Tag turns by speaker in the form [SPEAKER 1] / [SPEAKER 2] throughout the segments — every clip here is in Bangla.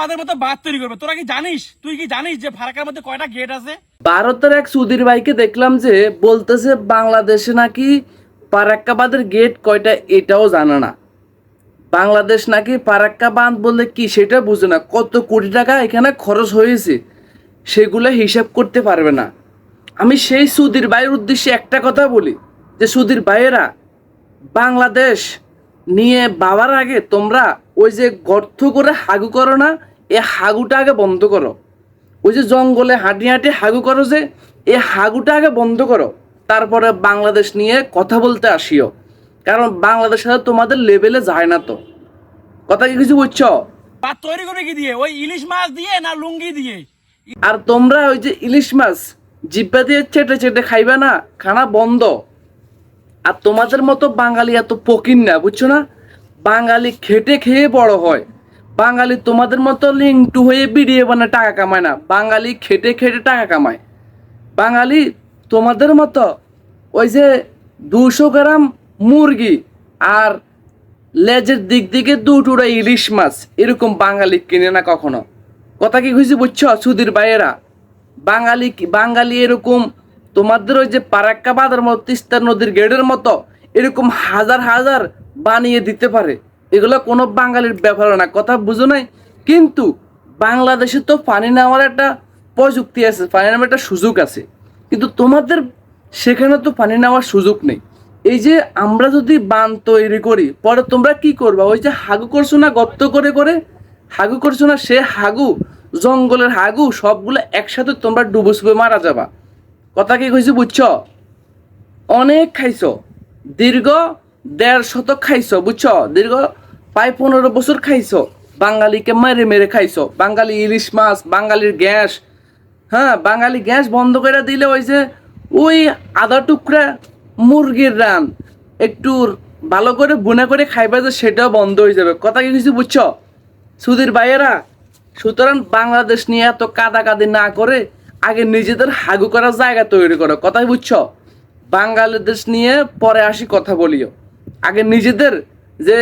[SPEAKER 1] আমাদের মতো বাদ তৈরি করবে। তোরা কি জানিস? তুই কি জানিস যে ফারাক্কার মধ্যে কয়টা গেট আছে?
[SPEAKER 2] ভারতের এক সুধীর ভাইকে দেখলাম যে বলতেছে বাংলাদেশে নাকি পারাক্কাবাদের গেট কয়টা এটাও জানে না। বাংলাদেশ নাকি ফারাক্কা বাঁধ বললে কি সেটা বুঝে না। কত কোটি টাকা এখানে খরচ হয়েছে, সেগুলো হিসাব করতে পারবে না। আমি সেই সুধীর ভাইয়ের উদ্দেশ্যে একটা কথা বলি, যে সুধীর ভাইয়েরা, বাংলাদেশ নিয়ে বাবার আগে তোমরা ওই যে গর্ত করে হাগু করো না এই হাগুটা আগে বন্ধ করো। ওই যে জঙ্গলে হাঁটি হাঁটি হাগু করো যে এই হাগুটা আগে বন্ধ করো। তারপরে বাংলাদেশ নিয়ে কথা বলতে আসিও। কারণ বাংলাদেশ সাথে তোমাদের লেভেলে যায় না তো। কথা কি কিছু বুঝছ?
[SPEAKER 1] বাদ তৈরি করবে কি দিয়ে? ওই ইলিশ মাছ দিয়ে না লুঙ্গি দিয়ে?
[SPEAKER 2] আর তোমরা ওই যে ইলিশ মাছ জিব্বা দিয়ে চেটে চেটে খাইবে না খানা বন্ধ। আর তোমাদের মতো বাঙালি এত পকিন না বুঝছ না? বাঙালি খেটে খেয়ে বড় হয়। বাঙালি তোমাদের মতো লিঙ্কটু হয়ে বিড়িয়ে বানা টাকা কামায় না। বাঙালি খেটে খেটে টাকা কামায়। বাঙালি তোমাদের মতো ওই যে দুশো গ্রাম মুরগি আর লেজের দিক দিকে দুটুরা ইলিশ মাছ, এরকম বাঙালি কিনে না কখনো। কথা কি খুঁজে বুঝছ, সুধীর ভাইয়েরা? বাঙালি বাঙালি এরকম তোমাদের ওই যে পারাক্কা বাঁধের মতো তিস্তা নদীর গেটের মতো এরকম হাজার হাজার বানিয়ে দিতে পারে। এগুলো কোনো বাঙালির ব্যাপার না, কথা বুঝো নাই? কিন্তু বাংলাদেশে তো পানি নেওয়ার একটা প্রযুক্তি আছে, পানি নেওয়ার একটা সুযোগ আছে। কিন্তু তোমাদের সেখানে তো পানি নেওয়ার সুযোগ নেই। এই যে আমরা যদি বান তৈরি করি, পরে তোমরা কি করবা? ওই যে হাগু করছ না, গর্ত করে করে? হাগু করছ না, সে হাগু, জঙ্গলের হাগু, সবগুলো একসাথে তোমরা ডুবো সুবে মারা যাবা। কথা কি কইছি বুঝছ? অনেক খাইছো, দীর্ঘ দেড় শতক খাইছো, বুঝছ? দীর্ঘ প্রায় পনেরো বছর খাইছো, বাঙালিকে মেরে মেরে খাইছো, বাঙালি ইলিশ মাছ, বাঙালির গ্যাস হ্যাঁ বাঙালি গ্যাস বন্ধ করে দিলে ওই যে ওই আধা টুকরা মুরগির রান, একটু ভালো করে বুনে করে খাইবা যে সেটাও বন্ধ হয়ে যাবে। কথা কি কিছু বুঝছ? সুধীর ভাইয়েরা, সুতরাং বাংলাদেশ নিয়ে এত কাদাকাদি না করে আগে নিজেদের হাগু করার জায়গা তৈরি করো। কথা বুঝছ? বাংলাদেশ নিয়ে পরে আসি কথা বলিও। আগে নিজেদের যে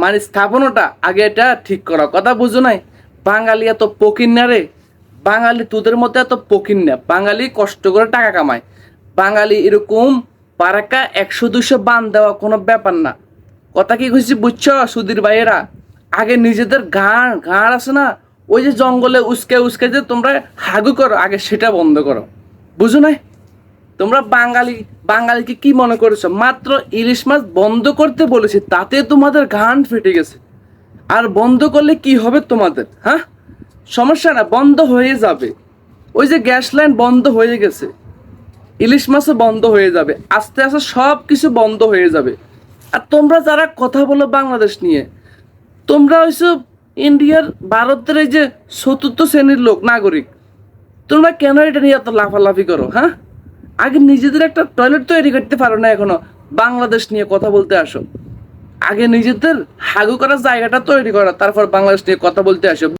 [SPEAKER 2] মানে স্থাপনটা আগে এটা ঠিক করা। কথা বুঝো নাই? বাঙালি এত পকিন না রে। বাঙালি তোদের মতো এত পকিন না। বাঙালি কষ্ট করে টাকা কামায়। বাঙালি এরকম পারাকা একশো, দুশো বান দেওয়া কোনো ব্যাপার না। কথা কি খুশি বুঝছ, সুধীর ভাইয়েরা? আগে নিজেদের গাঁড় গাঁড় আছে না? ওই যে জঙ্গলে উস্কে উস্কে যে তোমরা হাগু করো, আগে সেটা বন্ধ করো। বুঝো নাই? তোমরা বাঙালি, বাঙালিকে কি মনে করেছ? মাত্র ইলিশ মাছ বন্ধ করতে বলেছি, তাতে তোমাদের ঘান ফেটে গেছে। আর বন্ধ করলে কি হবে তোমাদের হ্যাঁ? সমস্যা না, বন্ধ হয়ে যাবে। ওই যে গ্যাস লাইন বন্ধ হয়ে গেছে, ইলিশ মাছও বন্ধ হয়ে যাবে, আস্তে আস্তে সব কিছু বন্ধ হয়ে যাবে। আর তোমরা যারা কথা বলো বাংলাদেশ নিয়ে, তোমরা ওইসব ইন্ডিয়ার ভারতের এই যে চতুর্থ শ্রেণির লোক, নাগরিক, তোমরা কেন এটা নিয়ে এত লাফালাফি করো হ্যাঁ? আগে নিজেদের একটা টয়লেট তৈরি করতে পারো না এখনও। বাংলাদেশ নিয়ে কথা বলতে আসো। আগে নিজেদের হাগু করার জায়গাটা তৈরি করা, তারপর বাংলাদেশ নিয়ে কথা বলতে আসো।